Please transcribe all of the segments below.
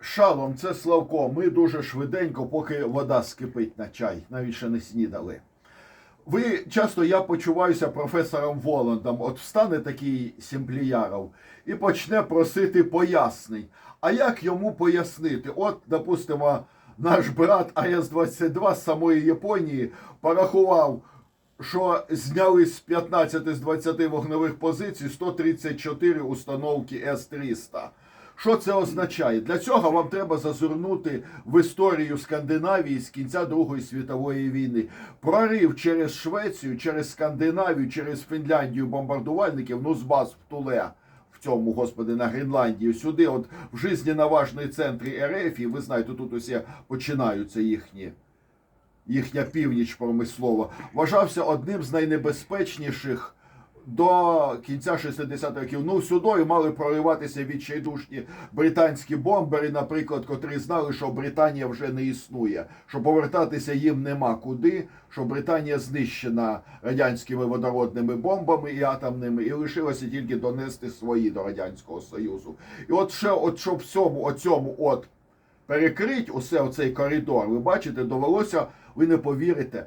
Шалом, це Славко. Ми дуже швиденько, поки вода скипить на чай, навіть ще не снідали. Ви часто я почуваюся професором Воландом. От встане такий Сімпліяров і почне просити пояснень. А як йому пояснити? От, допустимо, наш брат АЕС-22 з самої Японії порахував, що зняли з 15 з 20 вогневих позицій 134 установки С-300. Що це означає? Для цього вам треба зазирнути в історію Скандинавії з кінця Другої світової війни. Прорив через Швецію, через Скандинавію, через Фінляндію бомбардувальників, ну з баз в Туле. В цьому, господи, на Гренландію, сюди, от в жизненно важний центрі РФ, і ви знаєте, тут усі починаються їхні, їхня північ промислова, вважався одним з найнебезпечніших до кінця 60-х років. Ну, сюди мали прориватися відчайдушні британські бомбери, наприклад, котрі знали, що Британія вже не існує, що повертатися їм нема куди, що Британія знищена радянськими водородними бомбами і атомними, і лишилося тільки донести свої до Радянського Союзу. І от ще, от щоб в цьому, оцьому от перекрить усе оцей коридор, ви бачите, довелося, ви не повірите.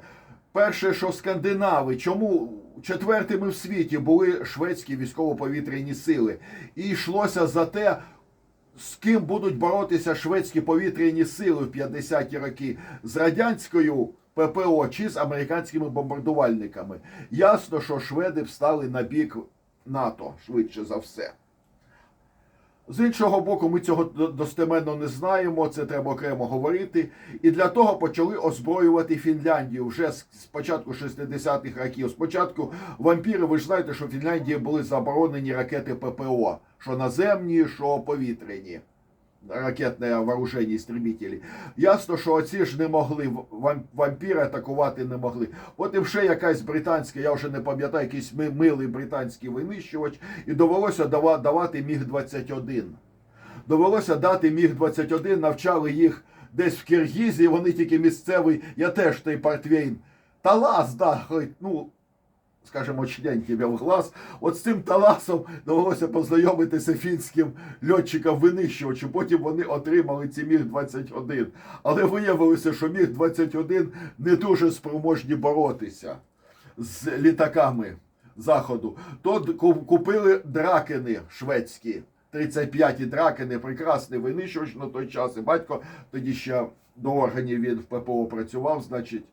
Перше, що скандинави, чому четвертими в світі були шведські військово-повітряні сили, і йшлося за те, з ким будуть боротися шведські повітряні сили в 50-ті роки з радянською ППО чи з американськими бомбардувальниками. Ясно, що шведи встали на бік НАТО швидше за все. З іншого боку, ми цього до- достеменно не знаємо, це треба окремо говорити. І для того почали озброювати Фінляндію вже з початку 60-х років. Спочатку вампіри, ви ж знаєте, що в Фінляндії були заборонені ракети ППО, що наземні, що повітряні. Ракетне вооруження істребітелі. Ясно, що оці ж не могли вампіри атакувати не могли. Потім ще якась британська, я вже не пам'ятаю, якийсь милий британський винищувач, і довелося давати міг 21 Довелося дати міг 21 навчали їх десь в Киргізії. Вони тільки місцевий, я теж той портвейн. Талас, да, хоч, ну, скажімо, член тебе в глаз. От з цим Таласом довелося познайомитися фінським льотчикам винищувачем. Потім вони отримали ці міг 21 Але виявилося, що міг 21 не дуже спроможні боротися з літаками заходу. То купили дракени шведські. 35-ті дракени, прекрасний винищувач на той час. І батько тоді ще до органів він в ППО працював, значить.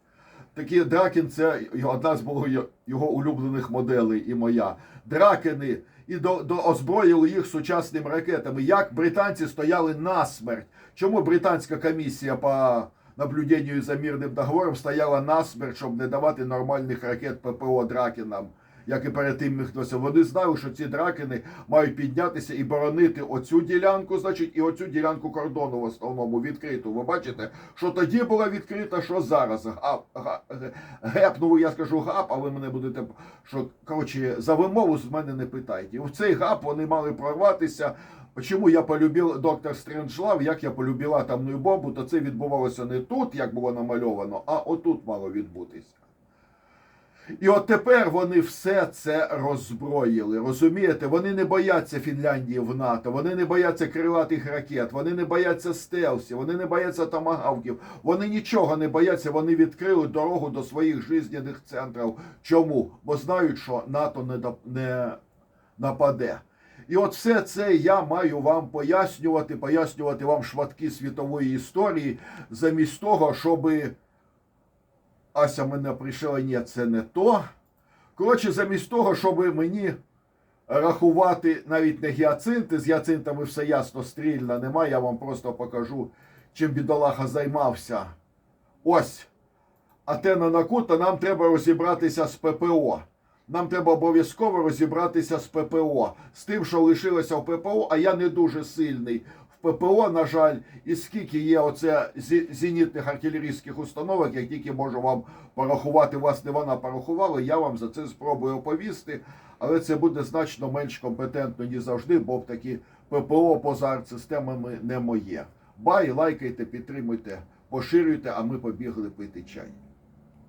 Такі Дракен це одна з моїх його улюблених моделей і моя. Дракени і до, до озброїли їх сучасними ракетами. Як британці стояли насмерть? Чому британська комісія по наблюденню за мирним договором стояла насмерть, щоб не давати нормальних ракет ППО Дракенам? Як і перед тим міхнувся. Вони знали, що ці дракени мають піднятися і боронити оцю ділянку, значить, і оцю ділянку кордону в основному відкриту. Ви бачите, що тоді була відкрита, що зараз. Гап, га- ге- ну я скажу гап, а ви мене будете. Що коротше, за вимову з мене не питайте. В цей гап вони мали прорватися. Чому я полюбив доктор Стренджлав, як я полюбив атомну бомбу, то це відбувалося не тут, як було намальовано, а отут мало відбутися. І от тепер вони все це роззброїли. Розумієте, вони не бояться Фінляндії в НАТО, вони не бояться крилатих ракет, вони не бояться стелсів, вони не бояться томагавків, вони нічого не бояться, вони відкрили дорогу до своїх жизненних центрів. Чому? Бо знають, що НАТО не, доп- не нападе. І от все це я маю вам пояснювати, пояснювати вам швидкі світової історії, замість того, щоби. Ася мене прийшла, ні, це не то. Коротше, замість того, щоб мені рахувати навіть не гіацинти, з гіацинтами все ясно, стрільна немає, я вам просто покажу, чим бідолаха займався. Ось. Атена Накута, нам треба розібратися з ППО. Нам треба обов'язково розібратися з ППО, з тим, що лишилося в ППО, а я не дуже сильний ППО, на жаль, і скільки є оце зенітних артилерійських установок, як тільки можу вам порахувати, власне, вона порахувала, я вам за це спробую оповісти, але це буде значно менш компетентно, ніж завжди, бо такі ППО поза артсистемами не моє. Бай, лайкайте, підтримуйте, поширюйте, а ми побігли пити чай.